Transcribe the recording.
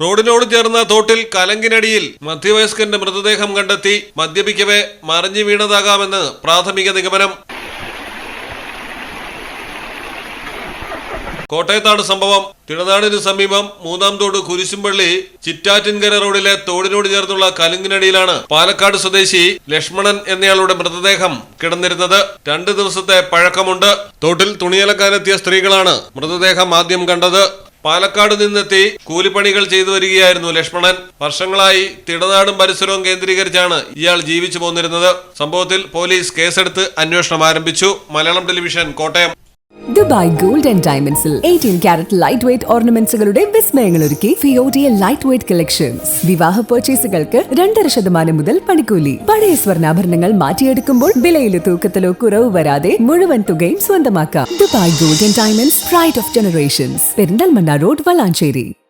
റോഡിനോട് ചേർന്ന തോട്ടിൽ കലങ്കിനടിയിൽ മധ്യവയസ്കന്റെ മൃതദേഹം കണ്ടെത്തി മദ്യപിക്കവേ മറിഞ്ഞു വീണതാകാമെന്ന് പ്രാഥമിക നിഗമനം. കോട്ടയത്താണ് സംഭവം. തിടനാടിന് സമീപം മൂന്നാം തോട് കുരിശുംപള്ളി ചിറ്റാറ്റിൻകര റോഡിലെ തോടിനോട് ചേർന്നുള്ള കലുങ്ങിനടിയിലാണ് പാലക്കാട് സ്വദേശി ലക്ഷ്മണൻ എന്നയാളുടെ മൃതദേഹം കിടന്നിരുന്നത്. രണ്ട് ദിവസത്തെ പഴക്കമുണ്ട്. തോട്ടിൽ തുണിയലക്കാനെത്തിയ സ്ത്രീകളാണ് മൃതദേഹം ആദ്യം കണ്ടത്. പാലക്കാട് നിന്നെത്തി കൂലിപ്പണികൾ ചെയ്തു വരികയായിരുന്നു ലക്ഷ്മണൻ. വർഷങ്ങളായി തിടനാടും പരിസരവും കേന്ദ്രീകരിച്ചാണ് ഇയാൾ ജീവിച്ചു പോന്നിരുന്നത്. സംഭവത്തിൽ പോലീസ് കേസെടുത്ത് അന്വേഷണം ആരംഭിച്ചു. Malayalam television Kottayam. Dubai gold and ഡയമണ്ട്സിൽ എയ്റ്റീൻ ക്യാരറ്റ് ലൈറ്റ് വെയ്റ്റ് ഓർണമെന്റ്സുകളുടെ വിസ്മയങ്ങൾ ഒരുക്കി ഫിയോഡിയ ലൈറ്റ് വെയ്റ്റ് കളക്ഷൻസ് വിവാഹ പർച്ചേസുകൾക്ക് രണ്ടര ശതമാനം മുതൽ പണിക്കൂലി. പഴയ സ്വർണാഭരണങ്ങൾ മാറ്റിയെടുക്കുമ്പോൾ വിലയിലെ തൂക്കത്തിലോ കുറവ് വരാതെ മുഴുവൻ തുകയും സ്വന്തമാക്കാം. Dubai gold and diamonds pride of generations Perinthalmanna road Valanchery